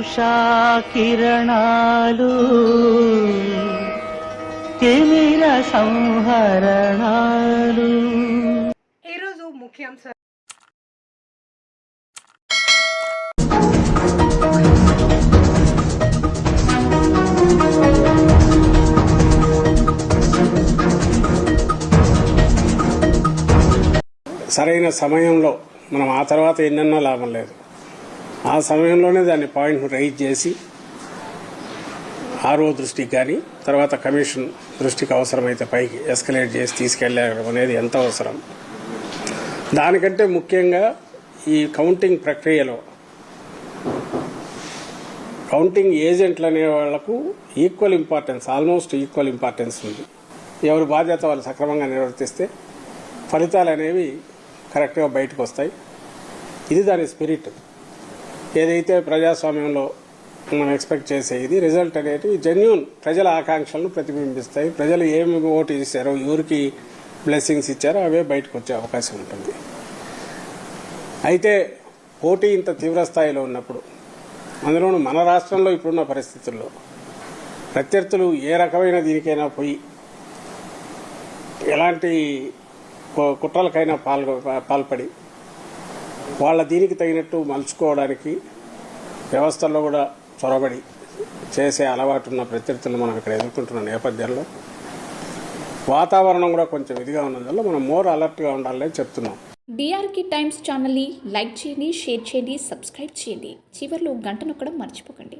ఉషా కిరణాలు తిమిర సంహరణాలు. ఈరోజు ముఖ్యాంశాలు సరైన సమయంలో మనం ఆ తర్వాత ఎన్నన్నా లాభం లేదు. ఆ సమయంలోనే దాన్ని పాయింట్ రైజ్ చేసి ఆర్ఓ దృష్టికి కానీ తర్వాత కమిషన్ దృష్టికి అవసరమైతే పైకి ఎస్కలేట్ చేసి తీసుకెళ్ళడం అనేది ఎంత అవసరం? దానికంటే ముఖ్యంగా ఈ కౌంటింగ్ ప్రక్రియలో కౌంటింగ్ ఏజెంట్లు అనే వాళ్ళకు equal importance almost equal importance ఉంది. ఎవరి బాధ్యత వాళ్ళు సక్రమంగా నిర్వర్తిస్తే ఫలితాలు అనేవి కరెక్ట్గా బయటకు వస్తాయి. ఇది దాని స్పిరిట్. ఏదైతే ప్రజాస్వామ్యంలో మనం ఎక్స్పెక్ట్ చేసేది రిజల్ట్ అనేటివి జెన్యున్ ప్రజల ఆకాంక్షలను ప్రతిబింబిస్తాయి. ప్రజలు ఏమి ఓటు చేశారో ఎవరికి బ్లెస్సింగ్స్ ఇచ్చారో అవే బయటకు వచ్చే అవకాశం ఉంటుంది. అయితే పోటీ ఇంత తీవ్రస్థాయిలో ఉన్నప్పుడు అందులోనూ మన రాష్ట్రంలో ఇప్పుడున్న పరిస్థితుల్లో ప్రత్యర్థులు ఏ రకమైన దీనికైనా పోయి ఎలాంటి కు- కుట్రలకైనా పాల్గొ పాల్పడి వాళ్ళ దీనికి తగినట్టు మలుచుకోవడానికి వ్యవస్థల్లో కూడా చొరబడి చేసే అలవాటు ఉన్న ప్రత్యర్థులు మనం ఇక్కడ ఎదుర్కొంటున్న నేపథ్యంలో వాతావరణం కూడా కొంచెం ఇదిగా ఉన్నందువల్ల మనం మోర్ అలర్ట్గా ఉండాలని చెప్తున్నాం. డిఆర్కి టైమ్స్ ఛానల్ని లైక్ చేయండి షేర్ చేయండి సబ్స్క్రైబ్ చేయండి. చివర్లో గంట నొక్కడం మర్చిపోకండి.